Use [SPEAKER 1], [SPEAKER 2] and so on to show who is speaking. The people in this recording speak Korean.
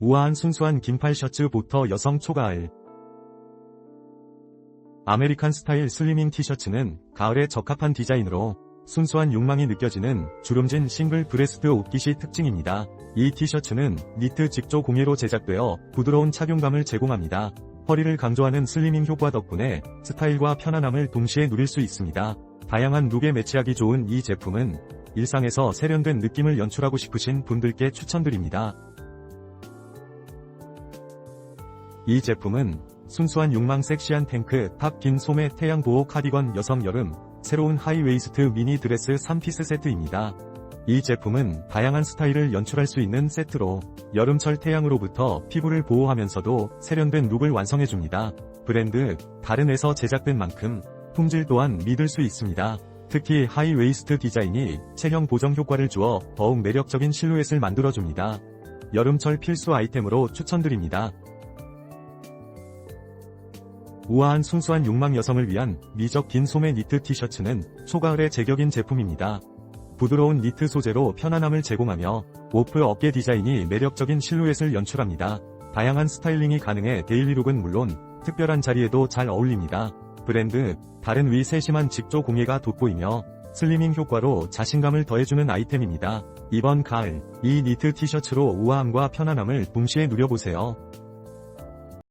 [SPEAKER 1] 우아한 순수한 긴팔 셔츠부터 여성 초가을. 아메리칸 스타일 슬리밍 티셔츠는 가을에 적합한 디자인으로 순수한 욕망이 느껴지는 주름진 싱글 브레스트 옷깃이 특징입니다. 이 티셔츠는 니트 직조 공예로 제작되어 부드러운 착용감을 제공합니다. 허리를 강조하는 슬리밍 효과 덕분에 스타일과 편안함을 동시에 누릴 수 있습니다. 다양한 룩에 매치하기 좋은 이 제품은 일상에서 세련된 느낌을 연출하고 싶으신 분들께 추천드립니다. 이 제품은 순수한 욕망 섹시한 탱크 탑 긴 소매 태양 보호 카디건 여성 여름 새로운 하이웨이스트 미니 드레스 3피스 세트입니다. 이 제품은 다양한 스타일을 연출할 수 있는 세트로 여름철 태양으로부터 피부를 보호하면서도 세련된 룩을 완성해줍니다. 브랜드 다른에서 제작된 만큼 품질 또한 믿을 수 있습니다. 특히 하이웨이스트 디자인이 체형 보정 효과를 주어 더욱 매력적인 실루엣을 만들어줍니다. 여름철 필수 아이템으로 추천드립니다. 우아한 순수한 욕망 여성을 위한 미적 긴 소매 니트 티셔츠는 초가을의 제격인 제품입니다. 부드러운 니트 소재로 편안함을 제공하며 오프 어깨 디자인이 매력적인 실루엣을 연출합니다. 다양한 스타일링이 가능해 데일리룩은 물론 특별한 자리에도 잘 어울립니다. 브랜드 다른 위 세심한 직조 공예가 돋보이며 슬리밍 효과로 자신감을 더해주는 아이템입니다. 이번 가을 이 니트 티셔츠로 우아함과 편안함을 동시에 누려보세요.